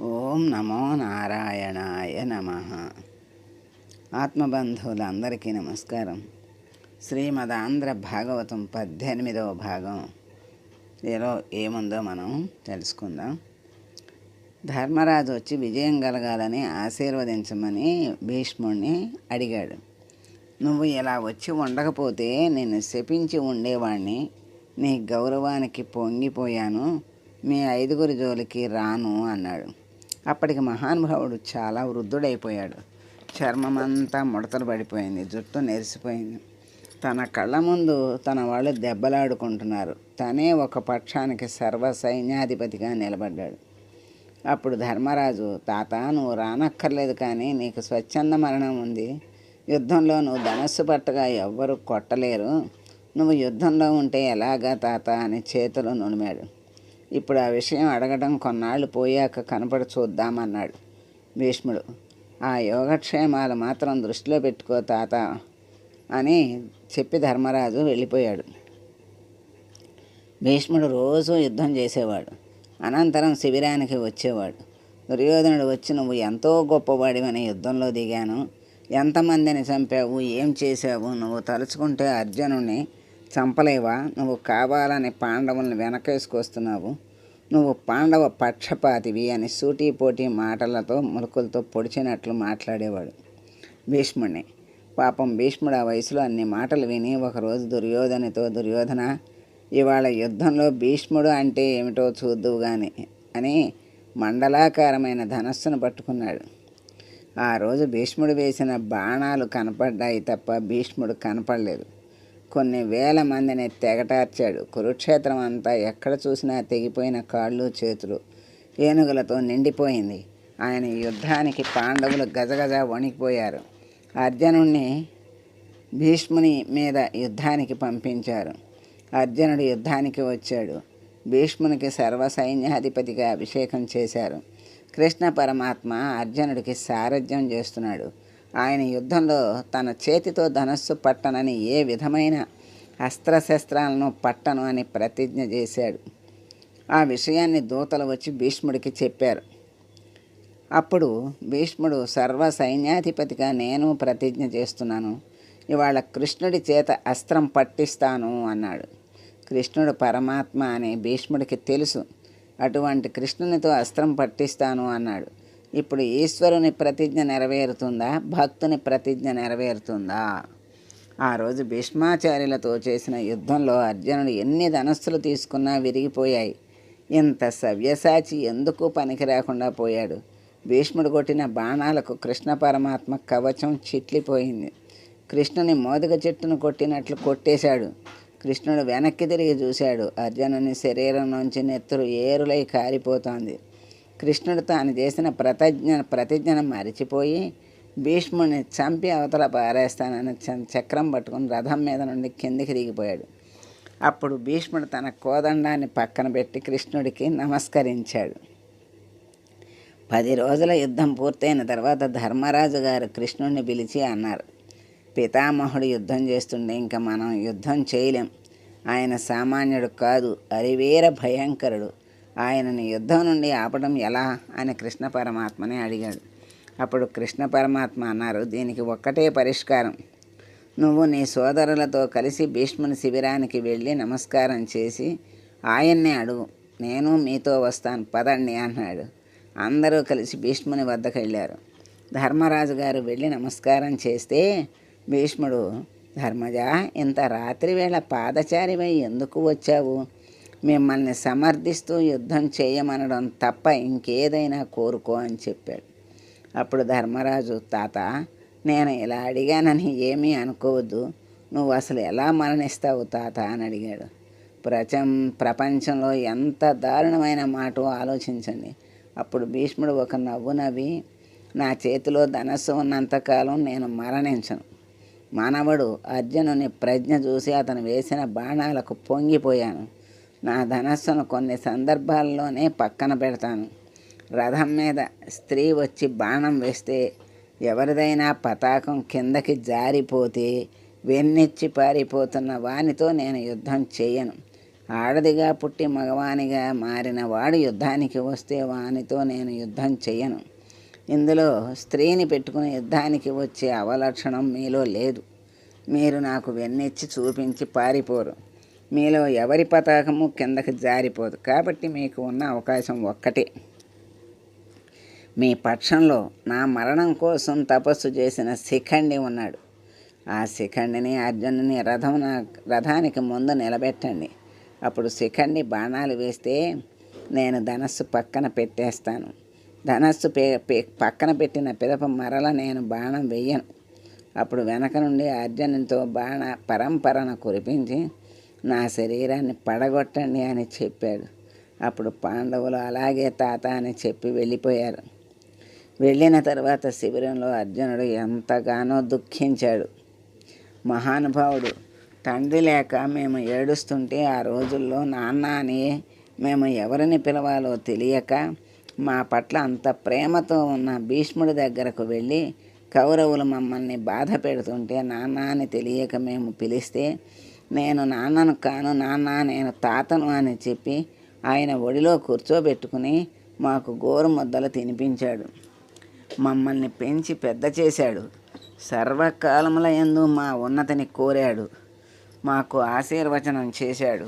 ఓం నమో నారాయణాయ నమ. ఆత్మబంధువులందరికీ నమస్కారం. శ్రీమద్ ఆంధ్ర భాగవతం పద్దెనిమిదవ భాగం. ఏలో ఏముందో మనం తెలుసుకుందాం. ధర్మరాజు వచ్చి విజయం కలగాలని ఆశీర్వదించమని భీష్ముడిని అడిగాడు. నువ్వు ఇలా వచ్చి ఉండకపోతే నేను శపించి ఉండేవాణ్ణి. నీ గౌరవానికి పొంగిపోయాను. మీ ఐదుగురి జోలికి రాను అన్నాడు. అప్పటికి మహానుభావుడు చాలా వృద్ధుడైపోయాడు. చర్మమంతా ముడతలు పడిపోయింది జుట్టు నెరిసిపోయింది. తన కళ్ళ ముందు తన వాళ్ళు దెబ్బలాడుకుంటున్నారు. తనే ఒక పక్షానికి సర్వ సైన్యాధిపతిగా నిలబడ్డాడు. అప్పుడు ధర్మరాజు తాత నువ్వు రానక్కర్లేదు కానీ నీకు స్వచ్ఛంద మరణం ఉంది. యుద్ధంలో నువ్వు ధనస్సు పట్టగా ఎవ్వరు కొట్టలేరు. నువ్వు యుద్ధంలో ఉంటే ఎలాగా తాత? అని చేతులు నులిమాడు ఇప్పుడు ఆ విషయం అడగడం కొన్నాళ్ళు పోయాక కనపడి చూద్దామన్నాడు భీష్ముడు. ఆ యోగక్షేమాలు మాత్రం దృష్టిలో పెట్టుకో తాత అని చెప్పి ధర్మరాజు వెళ్ళిపోయాడు. భీష్ముడు రోజు యుద్ధం చేసేవాడు. అనంతరం శిబిరానికి వచ్చేవాడు. దుర్యోధనుడు వచ్చి నువ్వు ఎంతో గొప్పవాడివని యుద్ధంలో దిగాను. ఎంతమందిని చంపావు? ఏం చేసావు నువ్వు తలుచుకుంటే అర్జునుడిని చంపలేవా? నువ్వు కావాలని పాండవుల్ని వెనకేసుకొస్తున్నావు. నువ్వు పాండవ పక్షపాతివి అని సూటిపోటీ మాటలతో ములుకులతో పొడిచినట్లు మాట్లాడేవాడు భీష్ముడిని పాపం భీష్ముడు ఆ వయసులో అన్ని మాటలు విని ఒకరోజు దుర్యోధనితో దుర్యోధన ఇవాళ యుద్ధంలో భీష్ముడు అంటే ఏమిటో చూద్దువు గాని అని మండలాకారమైన ధనస్సును పట్టుకున్నాడు. ఆ రోజు భీష్ముడు వేసిన బాణాలు కనపడ్డాయి తప్ప భీష్ముడు కనపడలేదు. కొన్ని వేల మందిని తెగటార్చాడు. కురుక్షేత్రం అంతా ఎక్కడ చూసినా తెగిపోయిన కాళ్ళు చేతులు ఏనుగులతో నిండిపోయింది. ఆయన యుద్ధానికి పాండవులు గజగజ వణికిపోయారు. అర్జునుడిని భీష్ముని మీద యుద్ధానికి పంపించారు. అర్జునుడు యుద్ధానికి వచ్చాడు. భీష్మునికి సర్వ సైన్యాధిపతిగా అభిషేకం చేశారు. కృష్ణ పరమాత్మ అర్జునుడికి సారథ్యం చేస్తున్నాడు. ఆయన యుద్ధంలో తన చేతితో ధనస్సు పట్టనని ఏ విధమైన అస్త్రశస్త్రాలను పట్టను అని ప్రతిజ్ఞ చేశాడు. ఆ విషయాన్ని దూతలు వచ్చి భీష్ముడికి చెప్పారు. అప్పుడు భీష్ముడు సర్వ సైన్యాధిపతిగా నేను ప్రతిజ్ఞ చేస్తున్నాను. ఇవాళ కృష్ణుడి చేత అస్త్రం పట్టిస్తాను అన్నాడు. కృష్ణుడు పరమాత్మ అని భీష్ముడికి తెలుసు. అటువంటి కృష్ణునితో అస్త్రం పట్టిస్తాను అన్నాడు. ఇప్పుడు ఈశ్వరుని ప్రతిజ్ఞ నెరవేరుతుందా? భక్తుని ప్రతిజ్ఞ నెరవేరుతుందా? ఆ రోజు భీష్మాచార్యులతో చేసిన యుద్ధంలో అర్జునుడు ఎన్ని ధనస్సులు తీసుకున్నా విరిగిపోయాయి. ఇంత సవ్యసాచి ఎందుకు పనికి రాకుండా పోయాడు? భీష్ముడు కొట్టిన బాణాలకు కృష్ణ పరమాత్మ కవచం చిట్లిపోయింది. కృష్ణుని మోదుగ చెట్టును కొట్టినట్లు కొట్టేశాడు. కృష్ణుడు వెనక్కి తిరిగి చూశాడు. అర్జునుని శరీరం నుంచి నెత్తురు ఏరులై కారిపోతోంది. కృష్ణుడు తాను చేసిన ప్రతిజ్ఞ ప్రతిజ్ఞను మరిచిపోయి భీష్ముడిని చంపి అవతల పారేస్తానని చ- చక్రం పట్టుకుని రథం మీద నుండి కిందికి దిగిపోయాడు. అప్పుడు భీష్ముడు తన కోదండాన్ని పక్కన పెట్టి కృష్ణుడికి నమస్కరించాడు. పది రోజుల యుద్ధం పూర్తయిన తర్వాత ధర్మరాజు గారు కృష్ణుడిని పిలిచి అన్నారు పితామహుడు యుద్ధం చేస్తుండే ఇంకా మనం యుద్ధం చేయలేం. ఆయన సామాన్యుడు కాదు అరివీర భయంకరుడు. ఆయనని యుద్ధం నుండి ఆపడం ఎలా? అని కృష్ణ పరమాత్మని అడిగాడు. అప్పుడు కృష్ణ పరమాత్మ అన్నారు దీనికి ఒక్కటే పరిష్కారం. నువ్వు నీ సోదరులతో కలిసి భీష్ముని శిబిరానికి వెళ్ళి నమస్కారం చేసి ఆయన్నే అడుగు. నేను మీతో వస్తాను పదండి అన్నాడు. అందరూ కలిసి భీష్ముని వద్దకు వెళ్ళారు ధర్మరాజు గారు వెళ్ళి నమస్కారం చేస్తే భీష్ముడు ధర్మజ ఇంత రాత్రి వేళ పాదచారివై ఎందుకు వచ్చావు? మిమ్మల్ని సమర్థిస్తూ యుద్ధం చేయమనడం తప్ప ఇంకేదైనా కోరుకో అని చెప్పాడు. అప్పుడు ధర్మరాజు తాత నేను ఇలా అడిగానని ఏమీ అనుకోవద్దు. నువ్వు అసలు ఎలా మరణిస్తావు తాత అని అడిగాడు. ప్రచం ప్రపంచంలో ఎంత దారుణమైన మాట ఆలోచించండి. అప్పుడు భీష్ముడు ఒక నవ్వు నవ్వి నా చేతిలో ధనస్సు ఉన్నంతకాలం నేను మరణించను. మానవుడు అర్జునుని ప్రజ్ఞ చూసి అతను వేసిన బాణాలకు పొంగిపోయాను. నా ధనస్సును కొన్ని సందర్భాల్లోనే పక్కన పెడతాను. రథం మీద స్త్రీ వచ్చి బాణం వేస్తే ఎవరిదైనా పతాకం కిందకి జారిపోతే వెన్నెచ్చి పారిపోతున్న వానితో నేను యుద్ధం చేయను. ఆడదిగా పుట్టి మగవానిగా మారిన వాడు యుద్ధానికి వస్తే వానితో నేను యుద్ధం చేయను. ఇందులో స్త్రీని పెట్టుకుని యుద్ధానికి వచ్చే అవలక్షణం మీలో లేదు. మీరు నాకు వెన్నెచ్చి చూపించి పారిపోరు. మీలో ఎవరి పతాకము కిందకి జారిపోదు. కాబట్టి మీకు ఉన్న అవకాశం ఒక్కటే. మీ పక్షంలో నా మరణం కోసం తపస్సు చేసిన శిఖండి ఉన్నాడు. ఆ శిఖండిని అర్జునుని రథం రథానికి ముందు నిలబెట్టండి. అప్పుడు శిఖండి బాణాలు వేస్తే నేను ధనస్సు పక్కన పెట్టేస్తాను. ధనస్సు పక్కన పెట్టిన పిదప మరల నేను బాణం వెయ్యను అప్పుడు వెనక నుండి అర్జునునితో బాణ పరంపరను కురిపించి నా శరీరాన్ని పడగొట్టండి అని చెప్పాడు. అప్పుడు పాండవులు అలాగే తాత అని చెప్పి వెళ్ళిపోయారు. వెళ్ళిన తర్వాత శిబిరంలో అర్జునుడు ఎంతగానో దుఃఖించాడు. మహానుభావుడు తండ్రి లేక మేము ఏడుస్తుంటే ఆ రోజుల్లో నాన్న అని మేము ఎవరిని పిలవాలో తెలియక మా పట్ల అంత ప్రేమతో ఉన్న భీష్ముడి దగ్గరకు వెళ్ళి కౌరవులు మమ్మల్ని బాధ పెడుతుంటే నాన్న అని తెలియక మేము పిలిస్తే నేను నాన్నను కాను నాన్న నేను తాతను అని చెప్పి ఆయన ఒడిలో కూర్చోబెట్టుకుని మాకు గోరు ముద్దలు తినిపించాడు. మమ్మల్ని పెంచి పెద్ద చేశాడు. సర్వకాలముల యందు మా ఉన్నతిని కోరాడు. మాకు ఆశీర్వచనం చేశాడు.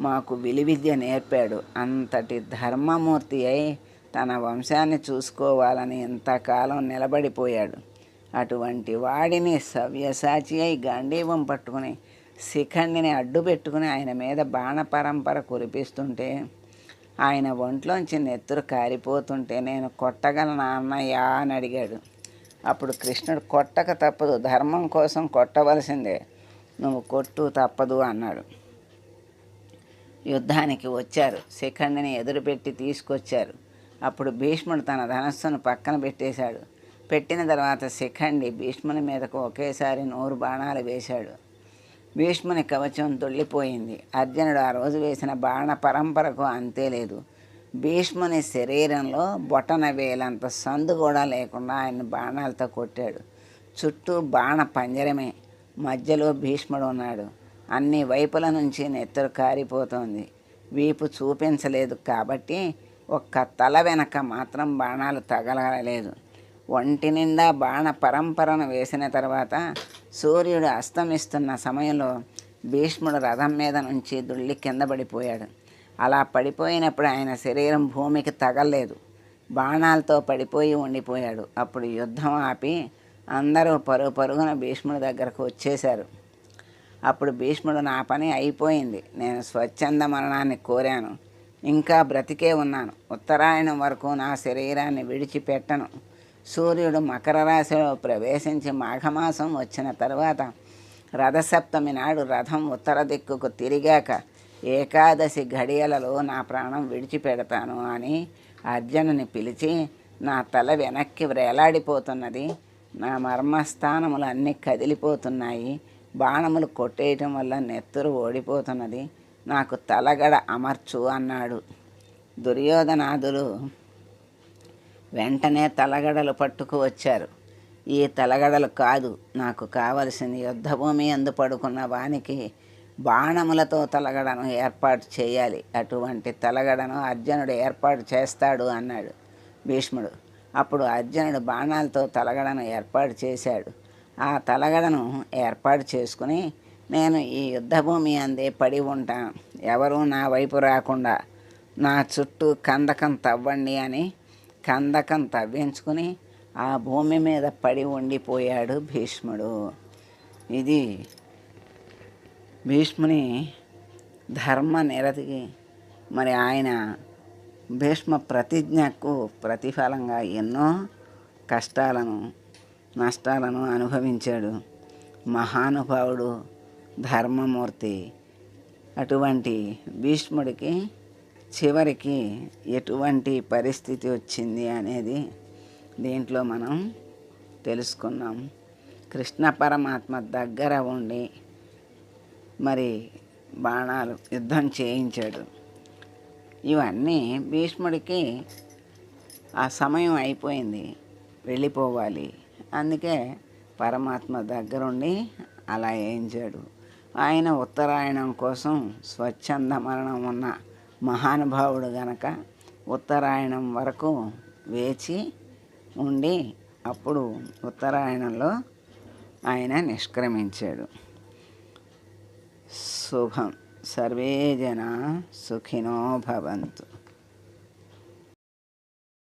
మాకు విలువిద్య నేర్పాడు. అంతటి ధర్మమూర్తి అయి తన వంశాన్ని చూసుకోవాలని ఇంతకాలం నిలబడిపోయాడు. అటువంటి వాడిని సవ్యసాచి అయి గాంధీవం పట్టుకుని శిఖండిని అడ్డు పెట్టుకుని ఆయన మీద బాణ పరంపర కురిపిస్తుంటే ఆయన ఒంట్లోంచి నెత్తురు కారిపోతుంటే నేను కొట్టగలనా అన్నయ్యా అని అడిగాడు. అప్పుడు కృష్ణుడు కొట్టక తప్పదు ధర్మం కోసం కొట్టవలసిందే నువ్వు కొట్టు తప్పదు అన్నాడు. యుద్ధానికి వచ్చారు. శిఖండిని ఎదురుపెట్టి తీసుకొచ్చారు. అప్పుడు భీష్ముడు తన ధనస్సును పక్కన పెట్టేశాడు. పెట్టిన తర్వాత శిఖండి భీష్ముని మీదకు ఒకేసారి నూరు బాణాలు వేశాడు. భీష్ముని కవచం తొల్లిపోయింది అర్జునుడు ఆ రోజు వేసిన బాణ పరంపరకు అంతే లేదు. భీష్ముని శరీరంలో బొటన వేలంత సందు కూడా లేకుండా ఆయన బాణాలతో కొట్టాడు. చుట్టూ బాణ పంజరమే. మధ్యలో భీష్ముడు ఉన్నాడు. అన్ని వైపుల నుంచి నెత్తరు కారిపోతోంది. వీపు చూపించలేదు కాబట్టి ఒక్క తల వెనక మాత్రం బాణాలు తగలలేదు. ఒంటి నిండా బాణ పరంపరను వేసిన తర్వాత సూర్యుడు అస్తమిస్తున్న సమయంలో భీష్ముడు రథం మీద నుంచి దుళ్ళి కింద పడిపోయాడు. అలా పడిపోయినప్పుడు ఆయన శరీరం భూమికి తగలలేదు. బాణాలతో పడిపోయి ఉండిపోయాడు. అప్పుడు యుద్ధం ఆపి అందరూ పరుగు పరుగున భీష్ముడి దగ్గరకు వచ్చేశారు. అప్పుడు భీష్ముడు నా పని అయిపోయింది. నేను స్వచ్ఛంద మరణాన్ని కోరాను. ఇంకా బ్రతికే ఉన్నాను. ఉత్తరాయణం వరకు నా శరీరాన్ని విడిచిపెట్టను. సూర్యుడు మకర రాశిలో ప్రవేశించి మాఘమాసం వచ్చిన తర్వాత రథసప్తమి నాడు రథం ఉత్తర దిక్కుకు తిరిగాక ఏకాదశి ఘడియలలో నా ప్రాణం విడిచిపెడతాను అని అర్జునుని పిలిచి నా తల వెనక్కి వ్రేలాడిపోతున్నది నా మర్మస్థానములు అన్నీ కదిలిపోతున్నాయి. బాణములు కొట్టేయటం వల్ల నెత్తురు ఓడిపోతున్నది. నాకు తలగడ అమర్చు అన్నాడు. దుర్యోధనాదులు వెంటనే తలగడలు పట్టుకు వచ్చారు. ఈ తలగడలు కాదు నాకు కావలసింది యుద్ధభూమి అందు పడుకున్న వానికి బాణములతో తలగడను ఏర్పాటు చేయాలి. అటువంటి తలగడను అర్జునుడు ఏర్పాటు చేస్తాడు అన్నాడు భీష్ముడు. అప్పుడు అర్జునుడు బాణాలతో తలగడను ఏర్పాటు చేశాడు. ఆ తలగడను ఏర్పాటు చేసుకుని నేను ఈ యుద్ధభూమి అందే పడి ఉంటాను ఎవరూ నా వైపు రాకుండా నా చుట్టూ కందకం తవ్వండి అని కందకం తవ్వించుకుని ఆ భూమి మీద పడి ఉండిపోయాడు భీష్ముడు. ఇది భీష్ముని ధర్మ నిరతికి మరి ఆయన భీష్మ ప్రతిజ్ఞకు ప్రతిఫలంగా ఎన్నో కష్టాలను నష్టాలను అనుభవించాడు. మహానుభావుడు ధర్మమూర్తి. అటువంటి భీష్ముడికి చివరికి ఎటువంటి పరిస్థితి వచ్చింది అనేది దీంట్లో మనం తెలుసుకున్నాం. కృష్ణ పరమాత్మ దగ్గర ఉండి మరి బాణాలు యుద్ధం చేయించాడు. ఇవన్నీ భీష్ముడికి ఆ సమయం అయిపోయింది. వెళ్ళిపోవాలి. అందుకే పరమాత్మ దగ్గరుండి అలా వేయించాడు ఆయన ఉత్తరాయణం కోసం స్వచ్ఛంద మరణం ఉన్న మహానుభావుడు గనక ఉత్తరాయణం వరకు వేచి ఉండి అప్పుడు ఉత్తరాయణంలో ఆయన నిష్క్రమించాడు. శుభం. సర్వే జన సుఖినో భవంతు.